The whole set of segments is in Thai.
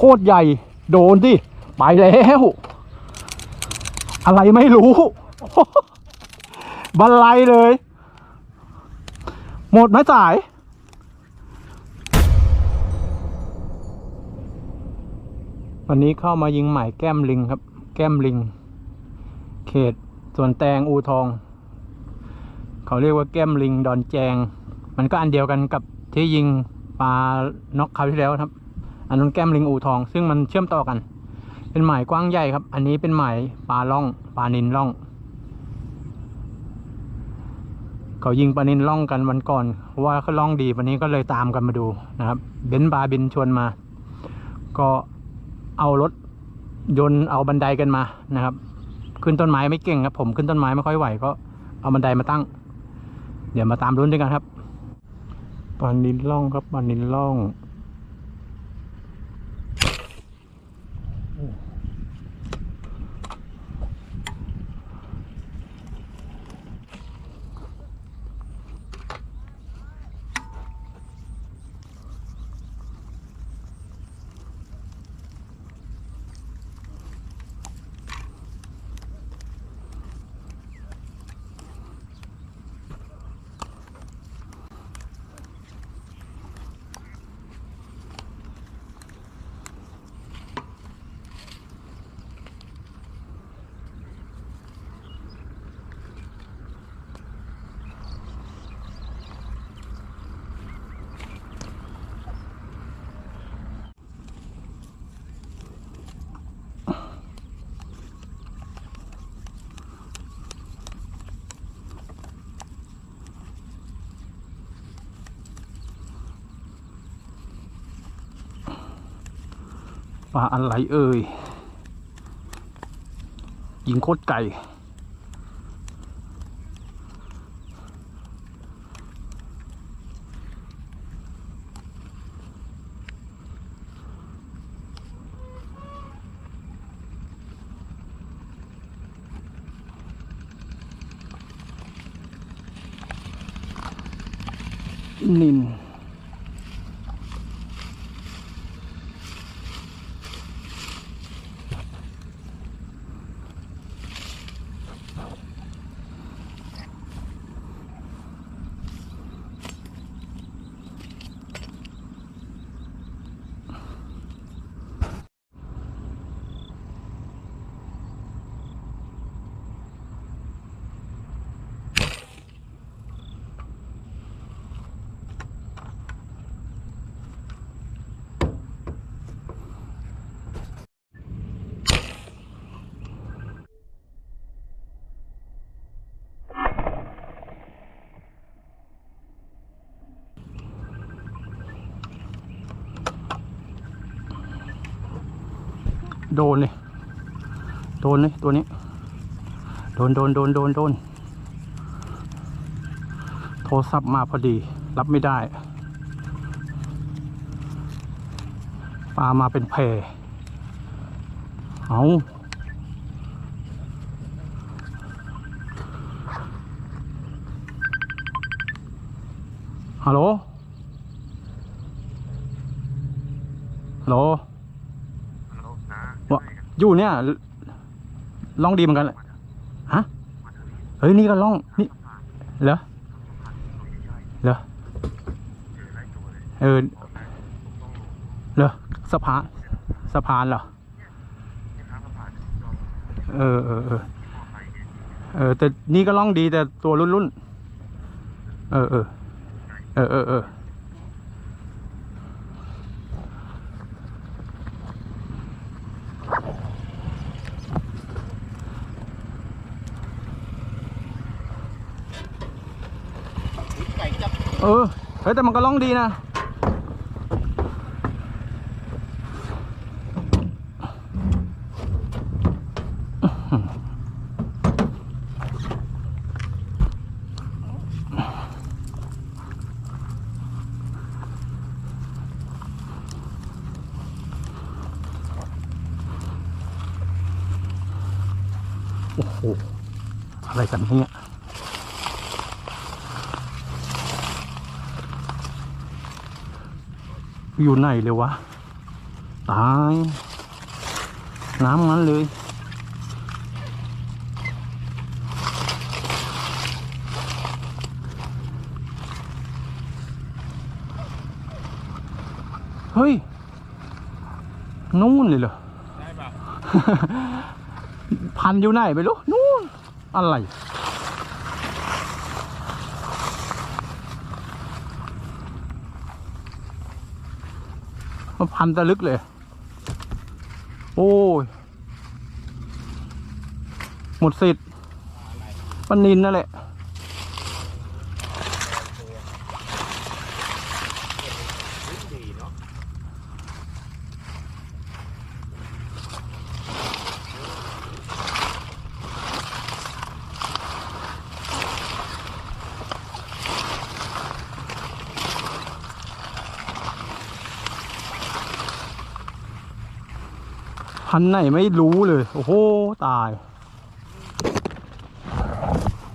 คตรใหญ่ โดนดิไปแล้ว อะไรไม่รู้ บันไลเลย หมดไหมสาย วันนี้เข้ามายิงใหมายแก้มลิงครับ แก้มลิง เขตสวนแตงอูทอง เขาเรียกว่าแก้มลิงดอนแจง มันก็อันเดียวกันกับที่ยิงปลานกคราวที่แล้วครับ อันนั้นแก้มลิงอูทอง ซึ่งมันเชื่อมต่อกัน เป็นหมายกว้างใหญ่ครับ อันนี้เป็นหมายปลาล่องปลานินล่อง เขายิงปลานินล่องกันวันก่อนว่าเขาล่องดีวันนี้ก็เลยตามกันมาดูนะครับ เบนบาบินชวนมา ก็เอารถยนต์เอาบันไดกันมานะครับ ขึ้นต้นไม้ไม่เก่งครับ ผมขึ้นต้นไม้ไม่ค่อยไหวก็เอาบันไดมาตั้ง เดี๋ยวมาตามรุ้นด้วยกันครับปลานินล่องครับปลานินล่อง ปลาอะไรเอ่ยยิงโคตรไก่นิน โดนเลยโดนเลยตัวนี้ โดนโดนโดนโดนโดนโทรศัพท์มาพอดี รับไม่ได้ปลามาเป็นแพรเอาฮัลโหลฮัลโหล อยู่เนี่ยล่องดีเหมือนกันเลยฮะเฮ้ยนี่ก็ล่องนี่เหรอเหรอเออเหรอสะพานสะพานเหรอเออเออเออเออแต่นี่ก็ล่องดีแต่ตัวรุ่นรุ่นเออเออเออเออเออ ไก่จับ เออ เฮ้ยแต่มันก็ล่องดีนะ โอ้โห อะไรกันเนี่ย อยู่ไหนเลยวะ ตาย น้ำงั้นเลย เฮ้ย นู่นเลยเหรอ ได้ป่ะ พันอยู่ไหนไปรู้ นู่น อะไร มันพันตะลึกเลย โอ้ย หมดสิทธิ์ปันนินนั่นแหละ นไหนไม่รู้เลย โอ้โห ตาย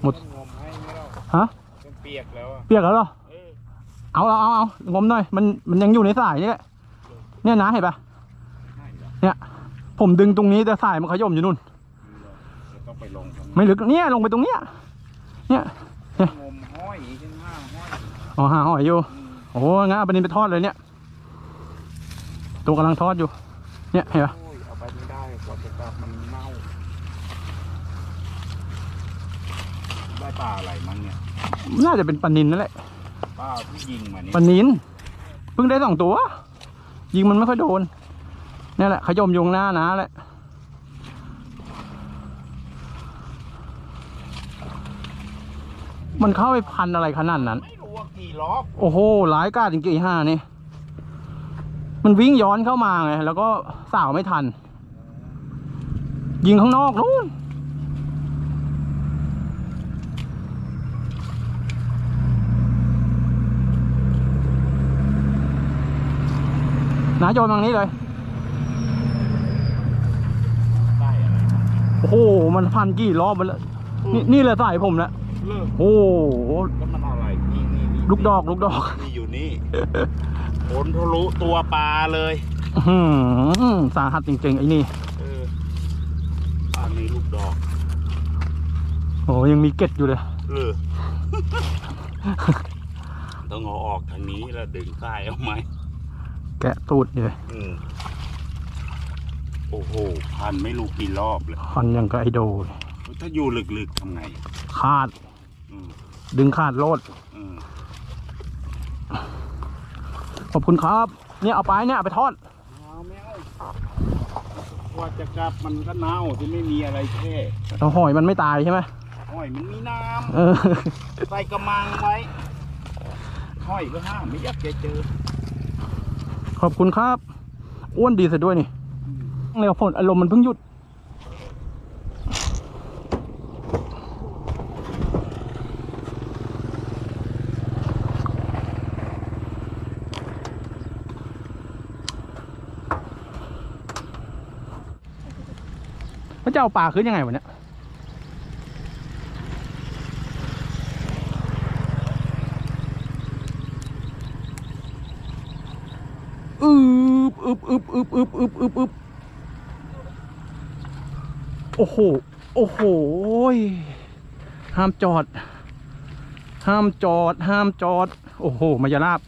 หมด งมให้ไม่เล่าฮะจนเปียกแล้วอะเปียกแล้วเหรอ เออเอาเอาเอาเอางมหน่อย มันมันยังอยู่ในสายนี่แหละ เนี่ยนะเห็นปะใช่เหรอผมดึงตรงนี้แต่สายมันขย่มอยู่นู่น จะต้องไปลงตรงไม่ลึก เนี่ยลงไปตรงเนี้ย เนี่ย งมห้อยขึ้นห้าห้อยอ๋อหาหอยอยู่ อืมโอ้โหงั้นเอาปลานินไปทอดเลยเนี่ย ตัวกำลังทอดอยู่ เนี่ยเห็นปะโอ้ยเอาไปไม่ได้กว่าจะกลับมันเน่าได้ ปลาอะไรมั้งเนี่ยน่าจะเป็นปลานินนั่นแหละปลาที่ยิงมาเนี่ยปลานินเพิ่งได้สองตัว ยิงมันไม่ค่อยโดนนี่แหละขยมอยข้างหน้านะแหละมันเข้าไปพันอะไรขนาดนั้น ไม่รู้ว่ากี่รอบโอ้โหหลายกาดจริงๆไอ้ห้านี่ มันวิ่งย้อนเข้ามาไง แล้วก็สาวไม่ทัน ยิงข้างนอกนู้น นาโยนทางนี้เลยได้อะไรมั้งโอ้โหมันพันกี่รอบมันแล้วนี่นี่แหละสายผมแล้วเลิกโอ้โหแล้วมันอะไรนี่นี่นี่ลูกดอกลูกดอกนี่อยู่นี่ผลทะลุตัวปลาเลยอื้อหือสาหัสจริงๆไอ้นี่เอออันนี้ลูกดอกโอ้ยังมีเกล็ดอยู่เลยเออต้องเอาออกทางนี้แล้วดึงสายเอาไหมแกะตูดเลยอืมโอ้โหพันไม่รู้กี่รอบเลยพันอย่างกับไอโดเลยถ้าอยู่ลึกๆทำไงขาด อืมดึงขาดโลด อืมขอบคุณครับ เนี่ยเอาไปเนี่ยเอาไปทอด เอาไม่เอาว่าจะกลับมันก็เน่าที่ไม่มีอะไรแค่เอาหอยมันไม่ตายใช่ไหมห้อยมันมีน้เออำใส่กระมังไว้ห้อยก็ห้ามไม่อยากจะเจอข อบคุณครับ อ้วนดีซะด้วยนี่เร็วฝนอารมณ์มันเพิ่งหยุด พระเจ้าป่าขึ้นยังไงวะเนี่ย บอึบอึบอึบอึบอึบอึบอึบโอ้โห โอ้โห ห้ามจอด ห้ามจอด ห้ามจอด โอ้โห มายาลาบ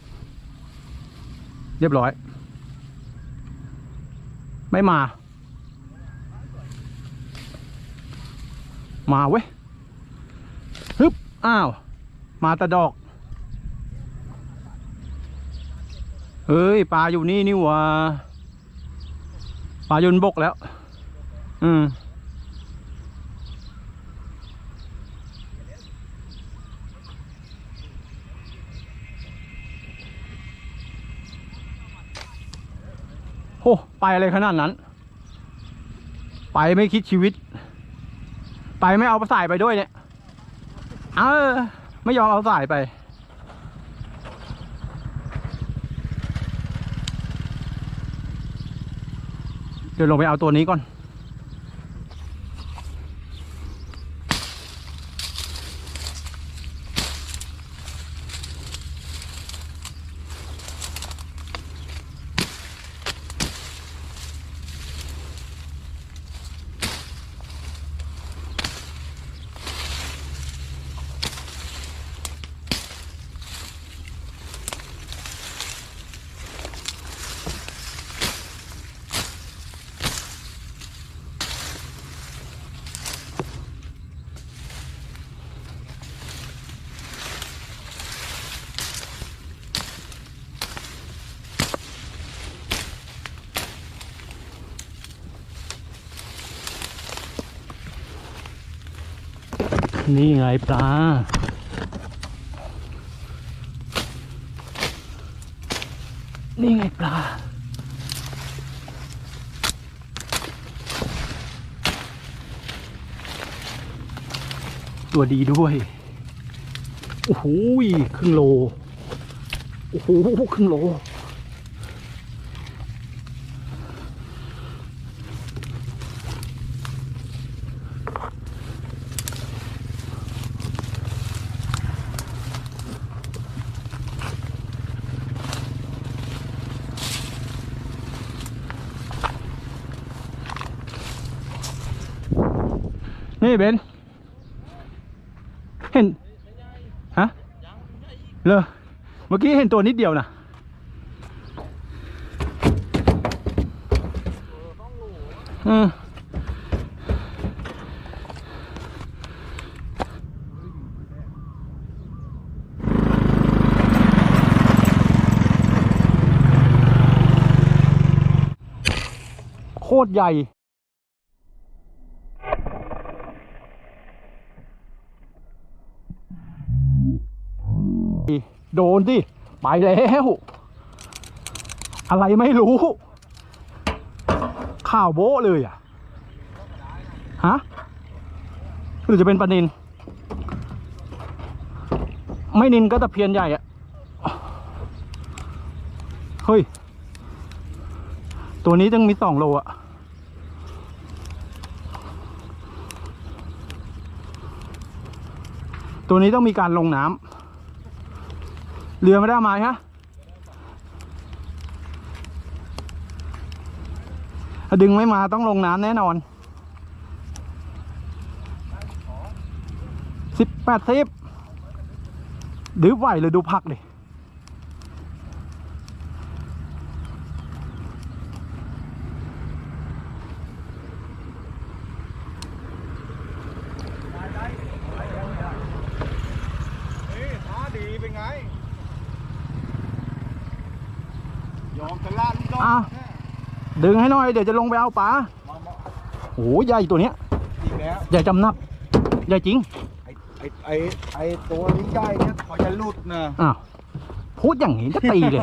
เรียบร้อย ไม่มา มาเว้ย ฮึบ อ้าว มาแตะดอก เฮ้ยปลาอยู่นี่นี่หว่าปลาอยนบกแล้ว อืมโอ้ไปอะไรขนาดนั้น ไปไม่คิดชีวิต ไปไม่เอาสายไปด้วยเนี่ย เออ ไม่ยอมเอาสายไป เดี๋ยวลงไปเอาตัวนี้ก่อน นี่ไงปลา นี่ไงปลา ตัวดีด้วย โอ้โหครึ่งโล โอ้โหครึ่งโล นี่เบนเห็นฮะเลอเมื่อกี้เห็นตัวนิดเดียวนะเออโคตรใหญ่ โดนสิไปแล้ว อะไรไม่รู้ข่าวโบ๊ะเลยอะฮะหรือจะเป็นปลานิน ไม่นินก็ตะเพียนใหญ่อะเฮ้ย ตัวนี้ต้องมีสองโลอะตัวนี้ต้องมีการลงน้ำ เรือไม่ได้มาฮะถ้าดึงไม่มาต้องลงน้ำแน่นอนสิบแปดสิบดื้อไหวเลยดูพักดิเฮ้ยท้าดีเป็นไง ยอมจะลาดยอม อะ ดึงให้หน่อยเดี๋ยวจะลงไปเอาปลามามาโอ้โหใหญ่ตัวเนี้ยอีกแล้วใหญ่จำนับใหญ่จริงไอ้ไอ้ไอ้ไอ้ตัวนี้ใหญ่เนี่ยเขาจะหลุดนะอ้าวพูดอย่างนี้จะตีเลย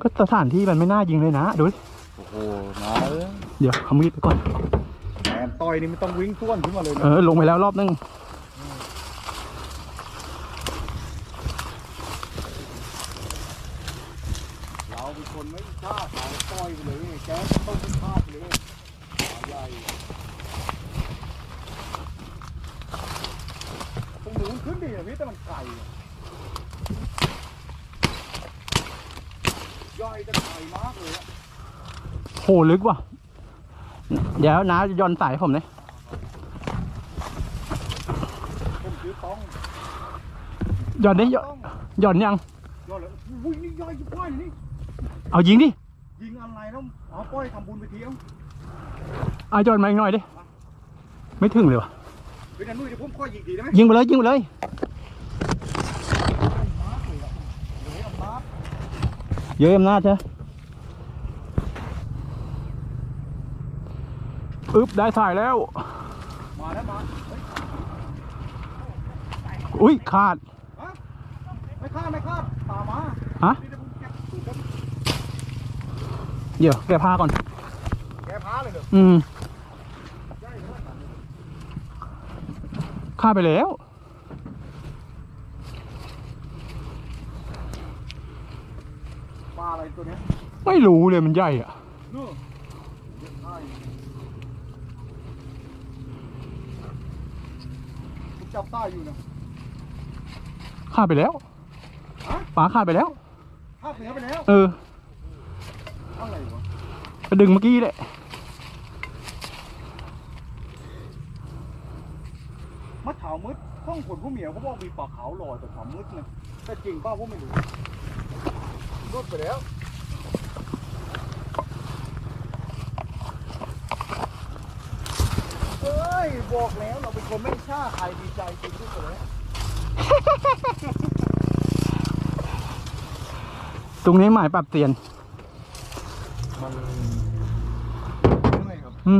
ก็สถานที่มันไม่น่ายิงเลยนะดูดิโอ้โหมาเอ้ยเดี๋ยวเอามีดไปก่อนแมนต่อยนี่ไม่ต้องวิ่งส่วนขึ้นมาเลยเอนะอลงไปแล้วรอบนึง เราเป็นคนไม่ ชาติเราต่อยไปเลยแก๊สต้องเป็นชาติเลยขาใหญ่ตรงนูมันขึ้นดีอะพี่แต่มันไก่อะย่อยแต่ไก่มากเลยอะโหลึกว่ะ เดี๋ยวนะย้อนสายให้ผมเลยผมซื้อต้องย้อนได้ย้อนต้องย้อนยัง ย่อยเลยอุ้ยนี่ย่อยยิ่งป้อยนี่ เอายิงดิ ยิงอะไรแล้วเอาป้อยทำบุญไปเที่ยวเอาย้อนมาอีกหน่อยดิ ไม่ถึงเลยว่ะไปนั่นนุ่ยเดี๋ยวผมค่อยยิงดีได้ไหมยิงไปเลยยิงไปเลยมาร์คเลยอะเดี๋ยวให้เอามาร์คเยอะอำนาจใช่อึ๊บได้ถ่ายแล้ว มาแล้วมาเฮ้ยอุ้ยขาดฮะไม่ฆ่าไม่ฆ่าตามมาฮะ นี่เดี๋ยวผมเก็บสูตรกัน เดี๋ยวแกพาก่อน แกพาเลยเหรอ อืมใช่เลยฆ่าไปแล้ว ปลาอะไรตัวเนี้ยไม่รู้เลยมันใหญ่อะนู่นใช่ผมจับใต้อยู่นะฆ่าไปแล้วฮะปลาฆ่าไปแล้ว ฆ่าเสือไปแล้ว เออ อะไรวะไปดึงเมื่อกี้แหละมะขาวมืดข้องขนผู้เหมียวเขาบอกมีปลาขาวลอยแต่ขาวมืดนะแต่จริงเปล่าผมไม่รู้รดไปแล้วเฮ้ยบอกแล้วเราเป็นคนไม่ช่าใครดีใจจริงที่สุดแล้วตรงนี้หมายปรับเตียน มั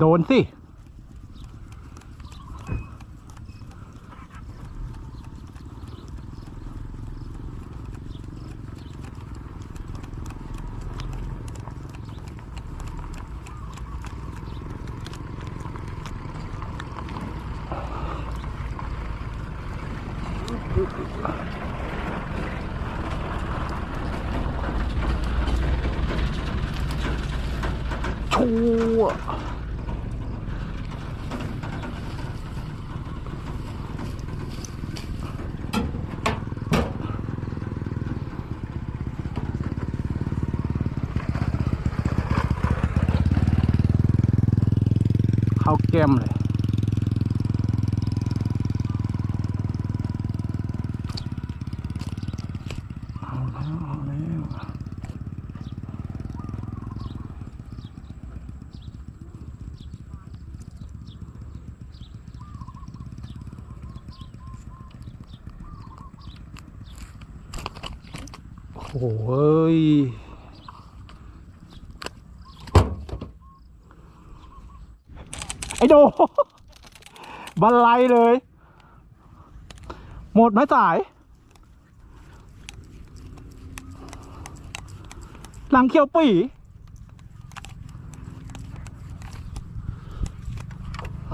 โดนสิ ชั่ว แก้มเลย เอาแล้ว เอาแล้ว โอ้โหเอ้ย ไอ โดบันไลเลย หมดไหมสาย หลังเขียวปี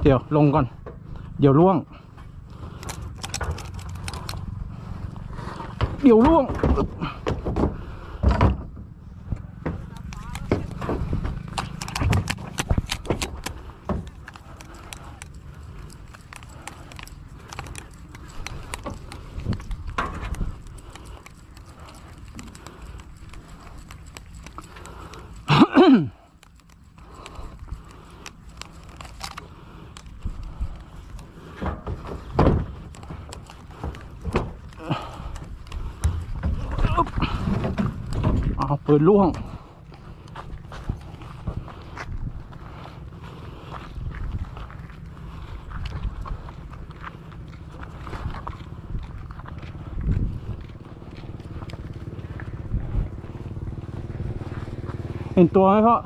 เดี๋ยวลงก่อน เดี๋ยวล่วง เดี๋ยวล่วง เอา ปืนล่วง เห็นตัวไหมพ่อ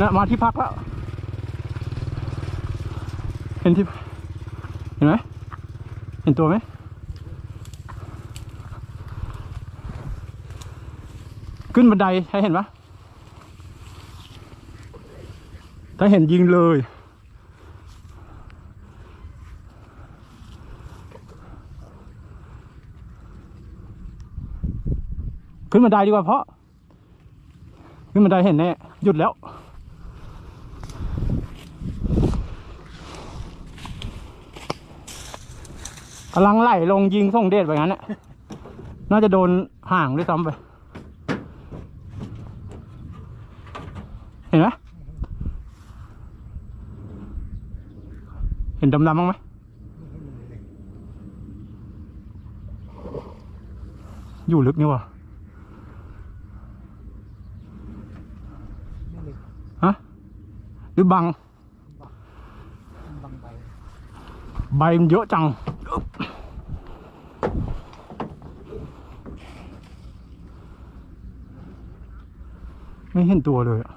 นะมาที่พักแล้ว เห็นที่ เห็นไหม เห็นตัวไหม ขึ้นบันไดใครเห็นปะถ้าเห็นยิงเลย ขึ้นบันไดดีกว่าเพราะ ขึ้นบันไดเห็นแน่หยุดแล้วกำลังไหลลงยิงส่งเดชไปงั้นน่ะน่าจะโดนห่างด้วยซ้ำไป เห็นไหม เห็นดำๆบ้างไหมอยู่ลึกนี่วะฮะหรือบังบางใบใบมันเยอะจังไม่เห็นตัวเลยอะ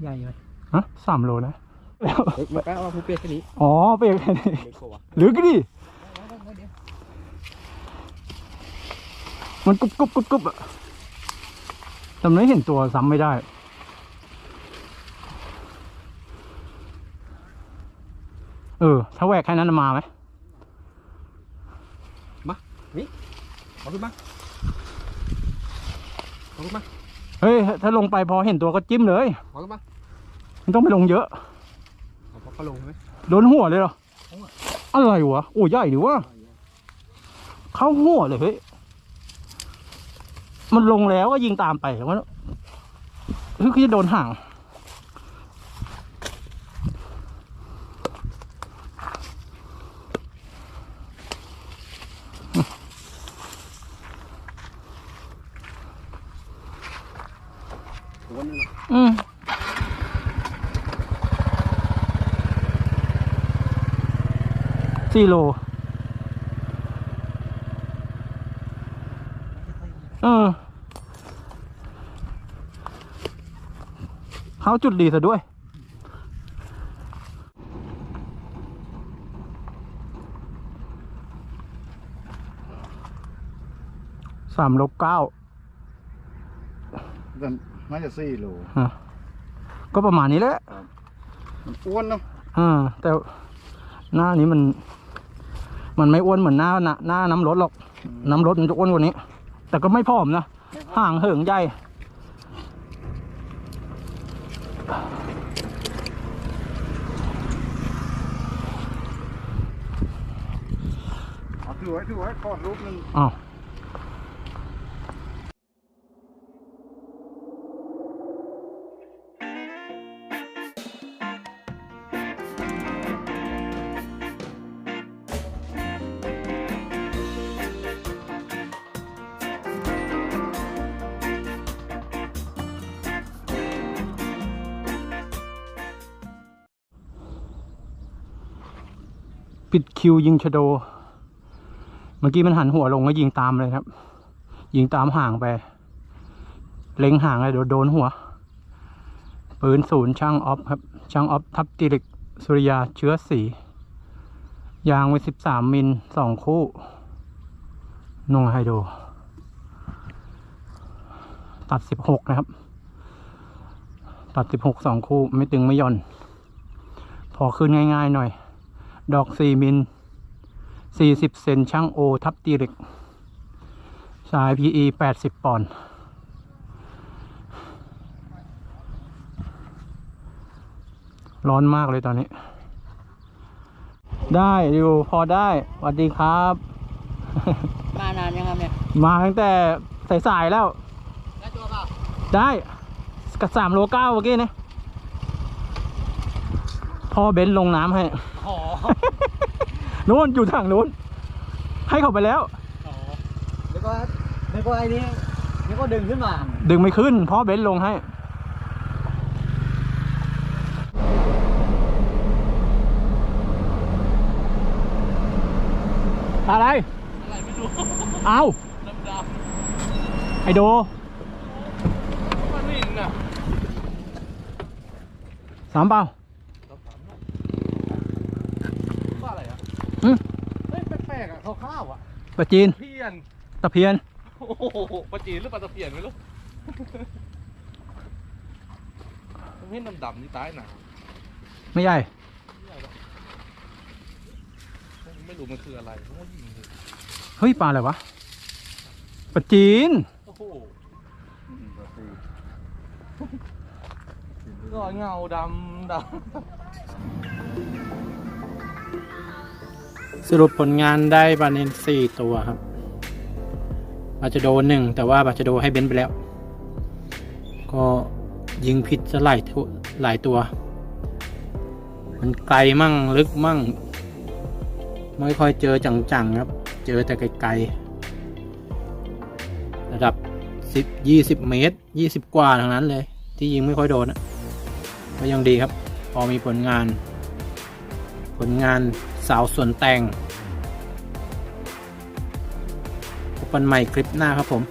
ใหญ่ไหม ฮะ สามโลนะแล้วเฮ้ยมาแป๊บว่าผู้เปียกแค่นี้อ๋อเปรียกแค่นี้เด็กโควะหรือก็ดิมันกรุบกรุบกรุบกรุบอะแต่ไม่เห็นตัวซ้ำไม่ได้เออ ถ้าแหวกแค่นั้นมาไหมเอาขึ้นมาเอาขึ้นมา เฮ้ย ถ้าลงไปพอเห็นตัวก็จิ้มเลยเอาขึ้นมา มันต้องไปลงเยอะเอาพอเขาลงใช่ไหมโดนหัวเลยเหรออะไรวะโอ้ใหญ่ดิวะเข้าหัวเลยเฮ้ยมันลงแล้วก็ยิงตามไปว่าคือจะโดนห่าง สี่โลเออเขาจุดดีซะด้วย สามโลเก้าน่าจะสี่โลก็ประมาณนี้แหละ มันอ้วนเนาะ อ่า แต่หน้านี้มัน มันไม่อ้วนเหมือนหน้าหน้าหน้าน้ำรถหรอก น้ำรถมันจะอ้วนกว่านี้ แต่ก็ไม่ผอมนะ ห่างเหิงใหญ่เอาถือไว้ถือไว้ขอดรูปหนึ่งอ้าว คิวยิงชโด เมื่อกี้มันหันหัวลงก็ยิงตามเลยครับ ยิงตามห่างไป เล็งห่างเลยโดนโดนหัว ปืนศูนย์ช่างออฟครับ ช่างออฟทับติริกสุริยาเชื้อสียางไว้สิบสามมิลสองคู่นงไฮโดตัดสิบหกนะครับ ตัดสิบหกสองคู่ไม่ตึงไม่ย่อน พอขึ้นง่ายๆหน่อย ดอกสี่มิล สี่สิบเซนช่างโอทับตีเหล็กสาย PE แปดสิบปอนด์ร้อนมากเลยตอนนี้ ได้อยู่พอได้สวัสดีครับ มานานยังครับเนี่ย มาตั้งแต่สายๆแล้ว ได้ตัวเปล่าได้กับสามโลเก้าเมื่อกี้นะพ่อเบนซ์ลงน้ำให้อ๋อ นู้นอยู่ทางนู้น ให้เขาไปแล้ว แล้วก็แล้วก็ไอ้นี้แล้วก็ดึงขึ้นมา ดึงไม่ขึ้น เพ่อเบนซ์ลงให้ อะไร อะไรไม่รู้เอาดำดไอโดำมันวิ่งน่ะสามเปล่าว่าอะไรอะ หึ เฮ้ยแปลกๆอะข้าวๆอะ ปลาจีนเพี้ยนตะเพียน โอ้โหปลาจีนหรือปลาตะเพียนไม่รู้มันเห็นดำๆนี่ตายหนาไม่ใหญ่ ไม่รู้มันคืออะไรเพราะว่ายิงเลยเฮ้ยปลาอะไรวะปลาจีนโอ้โหก็เงาดำดำ สรุปผลงานได้ปลาเนนสี่ตัวครับปลาจะโดนหนึ่งแต่ว่าปลาจะโดให้เบนไปแล้ว ก็ยิงผิดจะหลายหลายตัว มันไกลมั่งลึกมั่ง ไม่ค่อยเจอจังๆครับ เจอแต่ไกลๆระดับสิบยี่สิบเมตรยี่สิบกว่าทั้งนั้นเลย ที่ยิงไม่ค่อยโดนอะก็ยังดีครับ พอมีผลงาน ผลงาน สาวสวนแต่งพบกันใหม่คลิปหน้าครับผม